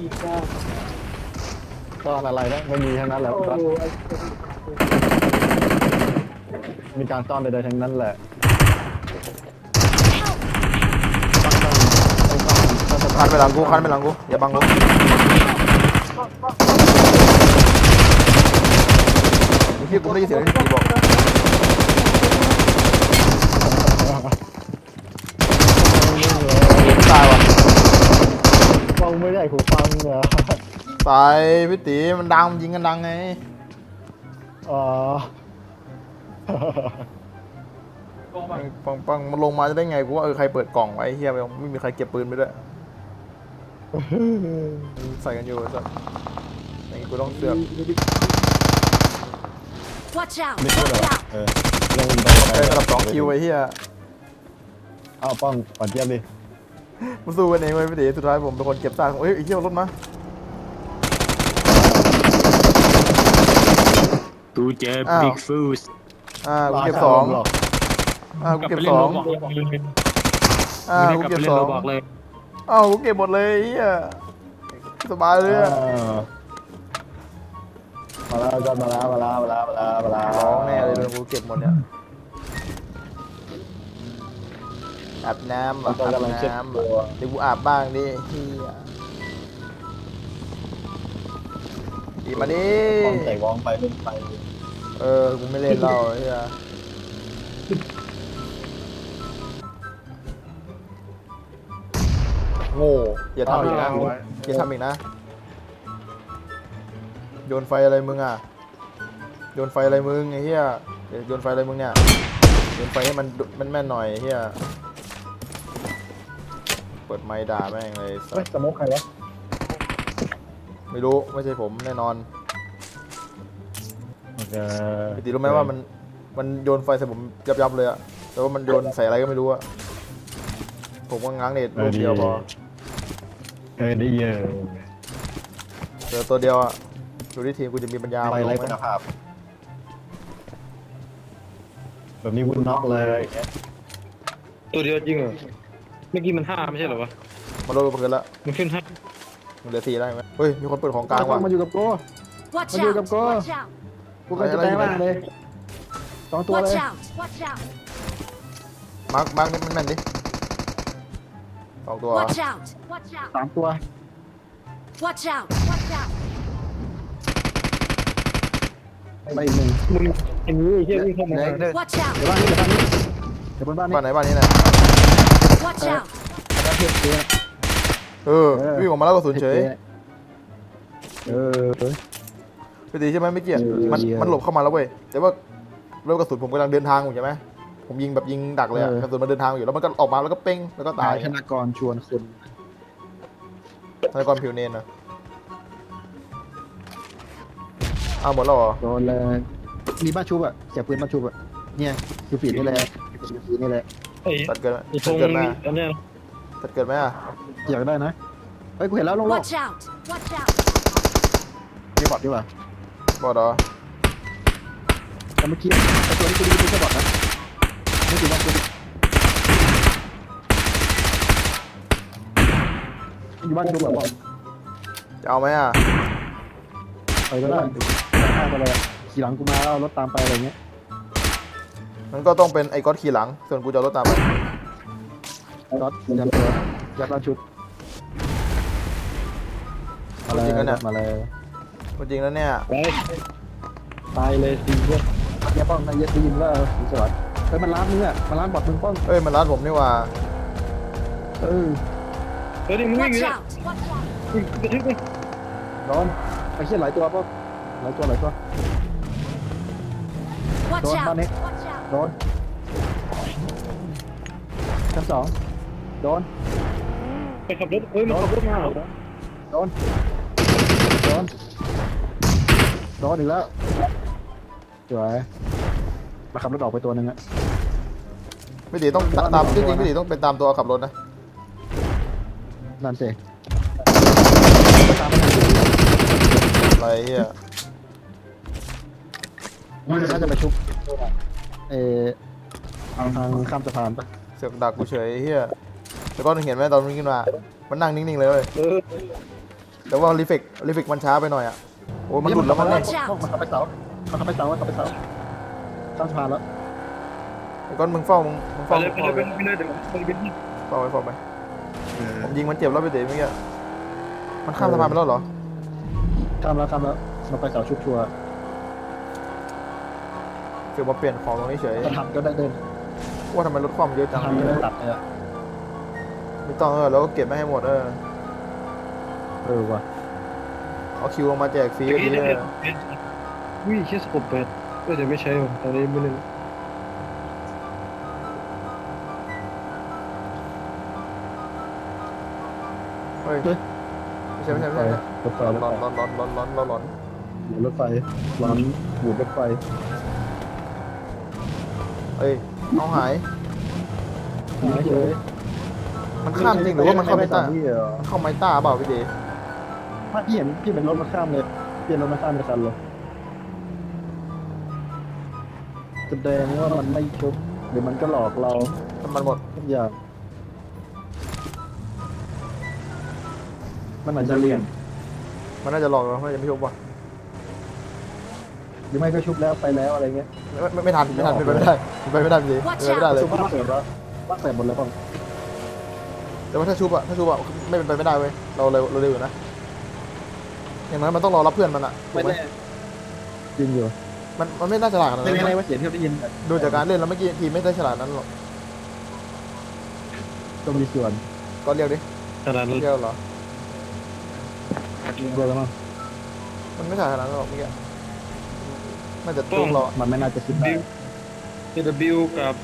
อีกอะซ่อนอะไรนะไม่มีทั้งนั้นแหละโอ้ก็ไอ้มีการซ่อนใดๆทั้งนั้นแหละคันไปหลังกูคันไปหลังกูอย่าบังกูพี่กูไม่ได้ยินเสียงที่พี่บอกตายว่ะ ฟังไม่ได้ หูฟังเหรอตายพี่ตีมันดังมันยิงกันดังไง อ๋อ ปังปังมันลงมาจะได้ไงกูว่าเออใครเปิดกล่องไว้เฮียไม่มีใครเก็บปืนไปด้วย ใส่กันอยู่สัสอย่างงี้กูต้องเสือก Watch out! ไม่ใช่เหรอ Watch out! เออลงไปใช้สำหรับสองคิวไอ้เฮียอ้าวป้องปัดเจี๊ยบดิ มาสู้กันเองเว้ยพี่ตีสุดท้ายผมเป็นคนเก็บซากเฮ้ยไอ้เฮียเอารถมากูเจออ้าวบิ๊กฟูสอ่ากูเก็บสองหรอกอ่ากูกลับเก็ไปบเล่สนองโรบอกเลยอ่าไม่กูได้กลับเก็ไปบเล่สนอโรงบอกเลยอ้าวกูเก็บหมดเลยเฮียสบายเลยอะเออมาแล้วจอดมาแล้วมาแล้วมาแล้วมาแล้วมาแล้วร้องแน่เลยโดนกูเก็บหมดเนี่ย อาบน้ำมัอะนก็อาบกำลังเช็ดน้ำตัวอะเดี๋ยวกูอาบบ้างดิเฮียดีมาดิป้องใส่วองไปเล่นไปเออ กูไม่เล่นแล้วเฮียโง่อย่าทำอีกนะอย่าทำอีกนะ โยนไฟอะไรมึงอะ โยนไฟอะไรมึงไอ้เหี้ยเดี๋ยวโยนไฟอะไรมึงเนี่ย โยนไฟให้มันดุมันแม่นหน่อยไอ้เหี้ย เปิดไมค์ด่าแม่งเลยสัเฮ้ยสสโมกใครวะไม่รู้ไม่ใช่ผมแน่นอนโอเคปกติรู้ไหมว่ามันมันโยนไฟใส่ผมยับยับๆเลยอะแต่ว่ามันโยนใส่อะไรก็ไม่รู้อะผมก็ง้างเน็ตลูกเดียวพอเออได้เยอะเจอตัวเดียวอะดูที่ทีมกูจะมีปัญญาไปลไร้งไหมคุณภาพแบบนี้วุ้นน็อกเลยอย่างเงี้ยตัวเดียวจริงเหรอ เมื่อกี้มันห้าไม่ใช่เหรอวะมาโดนลูกปืนละมันขึ้นห้ามันเหลือสี่ได้ไหมเฮ้ย มีคนเปิดของกลางต้ว่ะองมาอยู่กับกู Watch Mà đưa out! cầm cô. Watch out! กูก็จะแปลงร่างเลยสองตัวเล Watch ย out! Watch out! มาร์คมาร์คนี่มันแม่นดิสองตัว Watch out! Watch out! สามตัว Watch out! Watch out! ไปอีกหนึ่งมึงอันนี้เฮียวิ่งเข้ามาเดี๋ยว Watch out! เดี๋ยวบ้านนี้เดี๋ยวบ้านนี้เดี๋ยวบนบ้านนี้บ้านไหนบ้านนี้เนี่ย Watch out! บ้านเทียบเจ๊เออวิ่งออกมาแล้วก็สูญเฉยเออ ไปตีใช่ไหมไม่เกี่ยเออมันเหี้ยมันหลบเข้ามาแล้วเว้ยแต่ว่าแล้วกระสุนผมกำลังเดินทางอยู่ใช่ไหมผมยิงแบบยิงดักเลยอะเออ กระสุนมันเดินทางอยู่แล้วมันก็ออกมาแล้วก็เป้งแล้วก็ตายธนากรชวนคุณธนากรผิวเนนนะเอาหมดแล้วเหรอโดนเลยมีบ้านชุบอะเสียปืนบ้านชุบอะเนี่ยคือฝีดนี่แหละคือฝีดนี่แหละไอ้ ตัดเกิดไหมไอ้ธตัดงเกิดไหมอันเนี้ยตัดเกิดไหมอะอยากได้นะเฮ้ยกูเห็นแล้วลงโลก Watch out! Watch out! นี่บอดดีกว่าบอดเหรอแต่เมื่อกี้ไอ้ตัวนี้กูดูดูแค่บอดนะไม่ถึงว่ากูอยู่บ้านชุบแบบบอดจะเอาไหมอะไปก็ได้ข้ามไปเลยขี่หลังกูมาแล้วเอารถตามไปอะไรเงี้ย มันก็ต้องเป็นไอ้ก๊อตขี่หลัง ส่วนกูจะเอารถตามไปรถยันตัวยัดบ้านชุบมาเลยมาเลยจริงแล้วเนี่ยไปตายเลยสิเว้ยเดี๋ยวป้องนายเย็ดได้ยินว่าสีสวัสดิ์เฮ้ยมันร้านมึงอะมันร้านบอดมึงป้องเอ้ยมันร้านผมนี่หว่าเออเฮ้ยนี่มึงวิ่ง Watch อยู่เนี่ย out! Watch out! วิ่งกระทึกเลยโดนไปเชี่ยหลายตัวป้องหลายตัวหลายตัว Watch Đồn, out! ba nè. Watch out! โดนชั้นสองโดน ไปขับรถเฮ้ยมันขับรถมาเหรอโดน โดน โดนอีกแล้วสวยมาขับรถออกไปตัวหนึ่งอะ ไม่ดีต้องตามจริงๆไม่ดีต้องเป็นตามตัวขับรถนะนั่นสิอะไรเฮียน่าจะไปชุบ เออทางข้ามสะพานปะเสือกดักกูเฉยเฮียแต่ก็เห็นไหมตอนมันขึ้นมา มันนั่งนิ่งๆเลยเว้ยเออแต่ว่ารีเฟกรีเฟกมันช้าไปหน่อยอะโอ้ยมันหลุดแล้วมันเนี่เนี่ยยมันขับไปเสามันขับไปเสามันขับไปเสาข้ามสะพานแล้วไอ้ก้อนมึงเฝ้ามึงมึงไปเฝ้าเลยไปเลยไปเลยเดี๋ยวไปเลยเฝ้าไว้เฝ้าไปผมยิงมันเจ็บแล้วไปเตะเมื่อกี้มันข้ามสะพานไปแล้วเหรอข้ามแล้วข้ามแล้วมันไปเสาชุบชัวร์ เกือบมาเปลี่ยนของตรงนี้เฉยจะทำก็ได้เดินว่าทำไมรถความเยอะจังทำก็ได้ตัดเลยอะไม่ต้องเออแล้วก็เก็บไม่ให้หมดเออเออว่ะเอาคิวมาแจกฟรีเดี๋ยวก็ดีนี้เอเนี่ยอวิ่งแค่สกปรกก็จะไม่ใช่หรอกตอนนี้ไม่เล่นเฮ้ยไม่ใช่ไม่ใช่ไม่ใช่ไม่ใช่รถไฟร้อนรถร้อนไฟร้อนร้อนร้อนร้อนร้อนร้อนหมุนรถไฟร้อนหมุนรถไฟ เอ้ยเอาหายไม่เฉยมันข้ามจริงหรือว่ามันเข้าไมต้าที่เหรอมันเข้าไมต้าเปล่าพี่เด๋ถ้าพี่เห็นพี่เป็นรถมันข้ามเลยพี่เป็นรถมันข้ามไปคันเลยแสดงว่ามันไม่ชุบหรือมันก็หลอกเราน้ำมันหมดทุกอย่างมันอาจจะเลี่ยน มันน่าจะหลอกเราไม่จะไม่ชุบว่ะ หรือไม่ก็ชุบแล้วไปแล้วอะไรเงี้ยไม่ไม่ไม่ทันไม่ทันเป็นไปไม่ได้เป็นไปไม่ได้พี่เด๋เป็นไปไม่ได้เลยชุบบ้านเสร็จแล้วบ้านเสร็จหมดแล้วป่ะแต่ว่าถ้าชุบอะถ้าชุบอะไม่เป็นไปไม่ได้เว้ยเราเร็วเราเร็วอยู่นะอย่างนั้นมันต้องรอรับเพื่อนมันอะถูกไหมจริงอยู่มันมันไม่น่าฉลาดขนาดไม่นั้นใช่นะว่าเสียงที่เราได้ยินดูจากการเล่นแล้วเมื่อกี้ทีมไม่ได้ฉลาดนั้นหรอกก็มีส่วนก็เรียกดิขนาดนั้นเรียกเหรอด้วยแล้วมั้งมันไม่ฉลาดขนาดนั้นหรอกเมื่อกี้ น่าจะตุ้มเรามันไม่น่าจะคิดได้บิวเดบิวกับ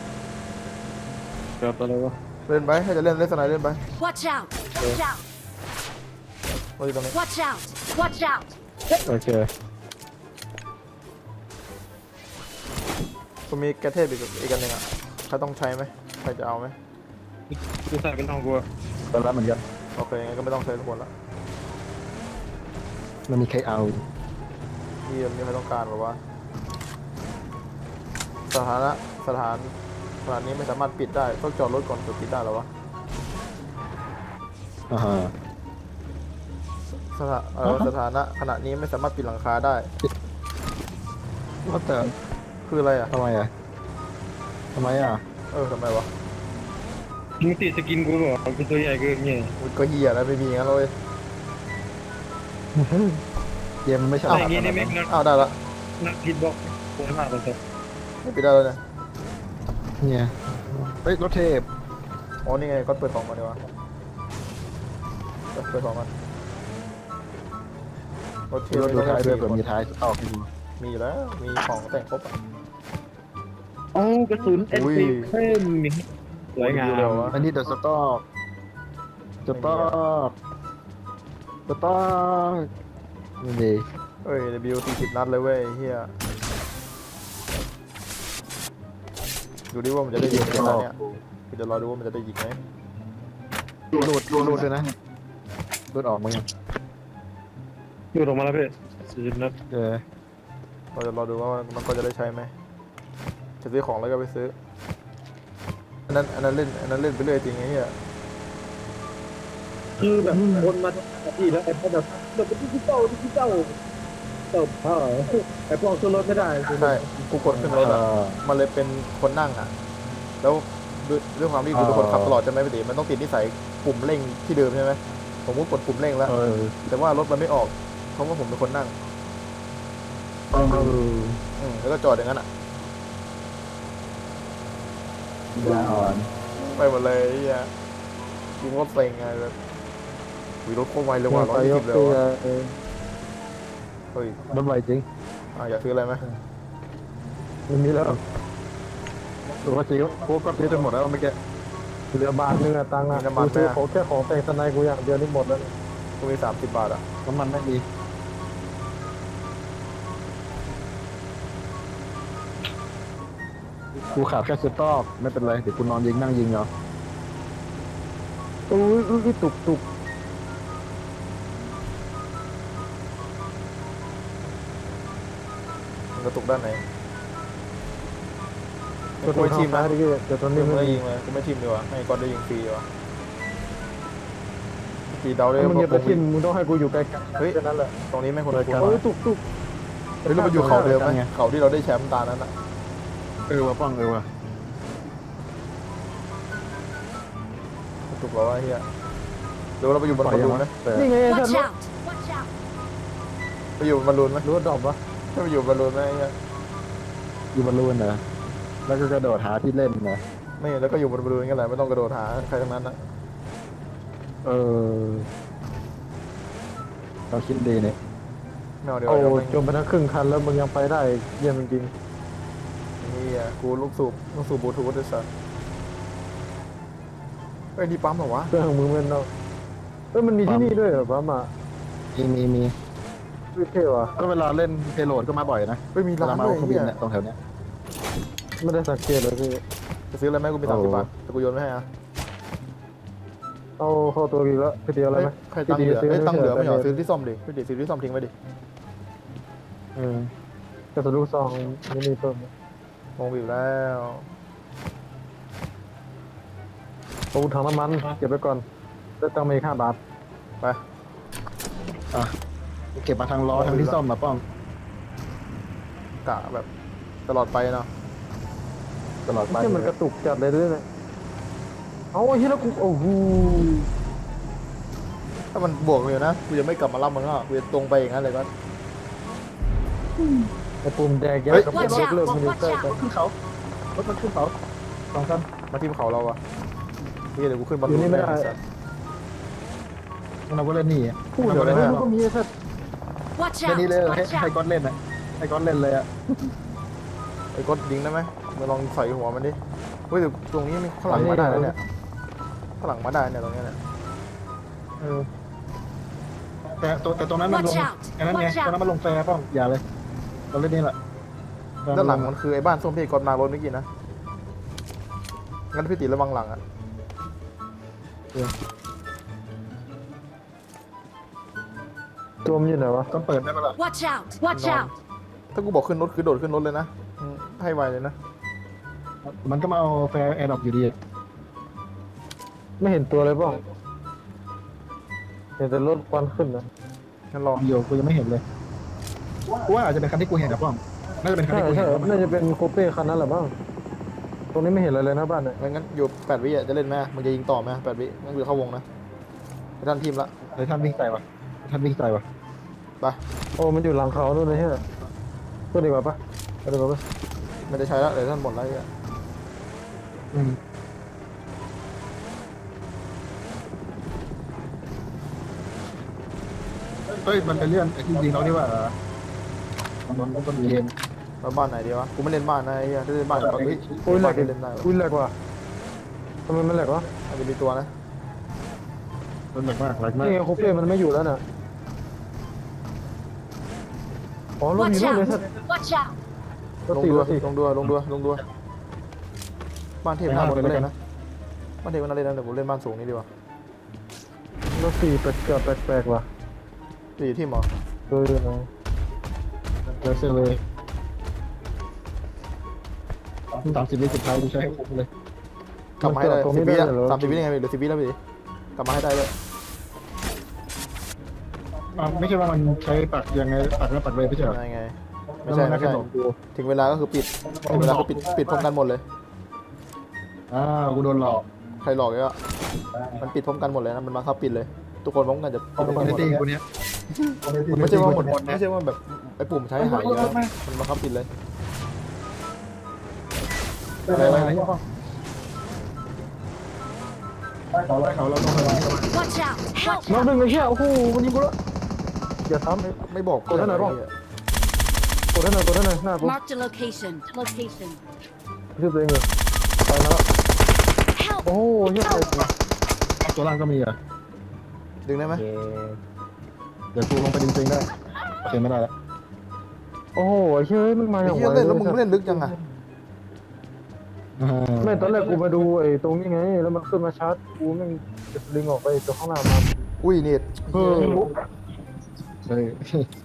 กับอะไรวะเล่นไปถ้าจะเล่นเล่นสไนด์เล่นไป Watch out! Watch out! เราอยู่ตรงนี้ Watch out! Watch out! โอเคกูมีแกระเทพอีกอีกอันหนึ่งอะใครต้องใช้ไหมใครจะเอาไหมกูใส่เป็นทองกูตอนแรกเหมือนกันโอเคงั้นก็ไม่ต้องใช้ทุกคนละมันมีใครเอา ที่มีใครต้องการหรอวะ สถานะสถานสถานนี้ไม่สามารถปิดได้ต้องจอดรถก่อนถึงปิดได้หรอวะอ่าฮะสถาเออสถานะขณะนี้ไม่สามารถปิดหลังคาได้ว่าแต่คืออะไรอะทำไมอะทำไมอะ เออทำไมวะมึงติดสกินกูเหรอเป็นตัวใหญ่เกินเนี่ยอุ๊ยก็เฮียแล้วไม่มีงั้นเลยเกมมันไม่ใช่อะไรอย่างงี้นี่แม่งนักอ้าวได้ละนักฮิตบ็อกซ์ผมหาคนเถอะ ไม่ปิดได้แล้วเนี่ยเนี่ยเฮ้ยรถเทพอ๋อนี่ไงก็เปิดของมาดีกว่าเปิดเปิดของมันรถเทียรถดูท้ายด้วยเผื่อมีมีท้ายออกอยู่มีอยู่แล้วมีของแต่งครบอะโอ้กระสุนเอ็นอุ้ยซีเข้มสวยงามเร็วอะอันนี้เดอะสต็อกสต็อกสต็อกนี่ดีเอ้ย W สี่สิบนัดเลยเว้ยเฮีย ดูดิว่ามันจะได้ยิงไหมตอนเนี้ยกูจะรอดูว่ามันจะได้ยิงไหมรูดรูดรูดด้วยนะรูดออกมั้งยังดูดออกมาแล้วพี่สี่สิบนัดเออเราจะรอดูว่ามันก็จะได้ใช้ไหมจะซื้อของแล้วก็ไปซื้ออันนั้นอันนั้นเล่นอันนั้นเล่นไปเรื่อยจริงไอ้เหี้ยคือแบบคนมาที่แล้วไอ้พวกแบบแบบดิจิตอลดิจิตอลเติบเออไอ้พวกขึ้นรถไม่ได้ใช่กูกดขึ้นรถเออะอมันเลยเป็นคนนั่งอะ แล้วด้วยด้วยความที่กูเป็นคนขับตลอดใช่ไหมพี่ตีมันต้องติดนิสัยปุ่มเร่งที่เดิมใช่ไหมผมก็กดปุ่มเร่งแล้วเออแต่ว่ารถมันไม่ออกเพราะว่าผมเป็นคนนั่งเอออืมแล้วก็จอดอย่างนั้นอะยาอ่อนไปหมดเลยไอ้เหี้ยกูก็เซ็งไงแบบวิรถโคตรไวเลยว่ะร้อยไปยี่ยสิกบเลยตัวว่ะ เออเฮ้ยรถไวจริงอะอยากซื้ออะไรไหมมันมีแล้วปกติก็โค้กก็ซื้อจนหมดแล้วเมื่อกี้เหลือบาทนึงอะตังค์อะมีน้ำมันกูซื้อไหมอะ ของแค่ของแต่งสไนกูอย่างเดียวนี่หมดแล้วกูมีสามสิบบาทอะน้ำมันไม่มีกูขาดแค่สต็อกไม่เป็นไร เดี๋ยวกูนอนยิงนั่งยิงเนาะ อุ้ยอุ้ยตุกตุก กระตุกด้านไหนก็กูไม่ทีมนะที่แต่ตอนกูนี้ไม่ไม่ยิงเลยกูไม่ทีมดีกว่าให้ก้อนได้ยิงฟรีดีกว่าตีเดาเลยมึงอย่าไปผมทิมมึงต้องให้กูอยู่ไกลๆเฮ้ยแค่นั้นแหละตรงนี้ไม่ควรกลัโอ้วยตุกตุกเฮ้ยเราไปอยู่เขาเดิมไหมเขาที่เราได้แชมป์ตานั้นอะเออว่ะป้องเออว่ะถูกแล้วว่าเฮียหรือว่าเราไปอยู่บนบอลลูนไหมแต่นี่ไงไอ้สัต Watch ว์ out! Watch out! ไปอยู่บนบอลลูนไหมรู้ว่าดรอปวะ ถ้าไปอยู่บอลลูนไหมไอ้เฮียอยู่บอลลูนเหรอแล้วก็กระโดดหาที่เล่นนะไม่แล้วก็อยู่บนบอลลูนกันแหละไม่ต้องกระโดดหาใครทั้งนั้นนะเออเราคิดดีเนี่ยไม่เอาเดี๋ยวโอ้เดี๋ยวแม่งจมไปทั้งครึ่งคันแล้วมึงยังไปได้เยี่ยมจริงเฮียกูลูกสูบลูกสูบบลูทูธด้วยซ้ำเฮ้ยนี่ปั๊มเหรอวะๆเครื่องของมึงเป็นเนาะเอ้ยมันมีที่นี่ด้วยเหรอป้ามามีมีมี วิเท่ว่ะก็เวลาเล่นเพโลดก็มาบ่อยนะเฮ้ยมีเวร้าลานมาด้วเอายเครื่องบิเฮีนยเนี่ยตรงแถวเนี้ยไม่ได้สังเกตเลยพี่จะซื้ออะไรไหมกูมีสามสิบบาทแต่กูโยนไม่ให้อะเอาเข้าตัวอีกแล้วพี่เดียวอะไรเฮ้ยไหมใครตังค์เหลือพี่เฮ้ยดีตังค์เหลือไม่เหรอซื้ซื้อที่ซ่อมดิพี่ดิซื้อที่ซ่อมทิ้งไว้ดิเออกระสุนลูกซองนี่มีเพิ่มมองวิวแล้วเอาถังน้ำมันเก็บไว้ก่อนได้ตังค์มาอีกห้าบาทไปอะ เก็บมาทางล้อทางที่ซ่อมมาป้องกะแบบตลอดไปเนาะตลอดไปที่มันกระตุกจัดเลยด้วยเนี่ยเอาไอ้ที่แล้วกูโอ้โหถ้ามันบวกอยู่นะกูจะไม่กลับมารับมึงอะกูจะตรงไปอย่างนั้นเลยก็ไอ้ปุ่มแดงยัเฮ้กยษ์กับ Watch เลิก out! เลิกมันอยู่ Watch ใกล้กัน out! ขึ้นเขารถมันขึ้นเขาสองคันมาที่เขาเราอะนี่เดี๋ยวกูขึ้นบอลลูนแสัตว์เราก็เล่นนี่อะพูดเดี๋ยวทำไมนี้ไม่มันก็มีไอ้สัตว์ Watch เล่นนี่เลย out! ให้ Watch ให้ out! ก้อนเล่นอะให้ก้อนเล่นเลยอะไอ้กดยิงได้ไหมมาลองใส่หัวมันดิเฮ้ยแต่ตรงนี้มีข้างหลังมาได้นะเนี่ยข้างหลังมาได้เนี่ยตรงเนี้ยเนี่ยเออแต่ตัวแต่ตรงนั้นมันล Watch ง out! อันนั้นไง Watch ตรงนั้น out! มันลงแฟร์ป้องอย่าเลยเราเล่นนี่แหละด้านหลังมันคือไอ้บ้านส้มที่ไอ้กดมารถเมื่อกี้นะงั้นพี่ติระวังหลังอะ ตัวมันอยู่ไหนวะก็เปิดได้ปะล่ะ Watch out! Watch out! ถ้ากูบอกขึ้นรถคือโดดขึ้นรถเลยนะอืมให้ไวเลยนะมันก็มาเอาแฟร์แอร์ดรอปอยู่ดีไม่เห็นตัวเลยป่ะเห็นแต่รถควันขึ้นนะงั้นรอเดี๋ยวกูยังไม่เห็นเลยกูว่าอาจจะเป็นคันที่กูเห็นอะป้องน่าจะเป็นคันใช่ที่กูเห็ใช่นน่าจะเป็นโคเป้คันนั้นแหละบ้าง ตรงนี้ไม่เห็นอะไรเลยนะบ้านเนี่ยงั้นอยู่แปดวิอะจะเล่นไหมมึงจะยิงต่อไหมแปดวิงั้นคือเข้าวงนะไปด้านทีมละ เดี๋ยวท่านวิ่งใส่วะท่านวิ่งใส่วะ ไปโอ้ มันอยู่หลังเขาด้วยนะเฮ้ยก็ดีกว่าปะก็ดีกว่าปะไม่ได้ใช้แล้วเดี๋ยวท่านหมดแล้วเนี่ยอืมเฮ้ยมันเป็นเรื่องไอ้ที่จริงเราที่ว่ามันมันมันเรียนแล้วบ้านไหนดีวะ กูไม่เล่นบ้านนะไอ้เหี้ยถ้าเล่นบ้านก็เฮ้ยอุ้ยแหลบ้านกที่เล่นได้วะอุ้ยแหลกว่ะทำไมมันแหลกวะอาจจะมีตัวนะมันแบบมากรักมากนี่ไงโคเป้มันไม่อยู่แล้วน่ะ อ๋อรถอยู่ Watch นู่นเลย out! สัตว์ Watch out! รถลงสี่ดัรวถสี่ ลงดัวลงดัวลงดัวบ้านเทพน่าหมดเลยนะบ้านเทพน่าเล่นนะเดี๋ยวผมเล่นบ้านสูงนี้ดีกว่ารถสี่แปลกๆแปลกๆว่ะสี่ที่หมอดูดูหน่อยเลยเซเลยสามสิบวิสุดท้ายกูใช้ให้คุ้มเลย กลับมาให้ได้ตรงสินี้บวิได้อะเหรอ สามสิบวิยังไงเหลือสิบวิแล้วพี่กลับมาให้ได้เลย อ่าไม่ใช่ว่ามันใช้ปักยังไงปักแล้วปักเลยไม่ใช่เหรอยังไง ไม่ใช่แล้วนไม่ใช่ก็บอกกูถึงเวลาก็คือปิดถึงเวลาก็ปิดปิดพร้อมกันหมดเลย อ้าวกูโดนหลอกใครหลอกก็มันปิดพร้อมกันหมดเลยนะ มันมาครับปิดเลย ทุกคนพร้อมกันจะปิดพร้อมคอมกันมิหมดตี้เลยกูเนี้ยไม่ใช่ว่าหมดไม่ใช่ว่าแบบไอ้ปุ่มใช้หายเยอะมันมาครับปิดเลยอะไรอะไรเขาเขาเราลงมา Watch out! Help! น้องหนึ่งไอ้เหี้ยโอ้โหมันยิงกูแล้ว อย่าทำไม่ไม่บอกกดให้หน่อยบ้างกดได้หน่อยกดได้หน่อยหน้ากู Marked a location. Location. ชื่อตัวเองเลยไปแล้ว Help! โอ้โหเหี้ยอะไรตัวล่างก็มีอะดึงได้ไหมเดี๋ยวกูลงไปจริงๆได้โอเคไม่ได้แล้วโอ้โหไอ้เหี้ยมันมาอไอ้ย่างเหี้ยไวเล่นแล้วมึงเล่นลึกจังอะไม่ตอนแรกกูมาดูไอ้ตรงนี้ไง แล้วมันขึ้นมาชาร์จกูแม่งจะลิงออกไปตัวข้างหน้ามาอุ้ยเน็ตเออ เฮ้ย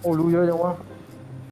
โอ้รู้เยอะจังวะ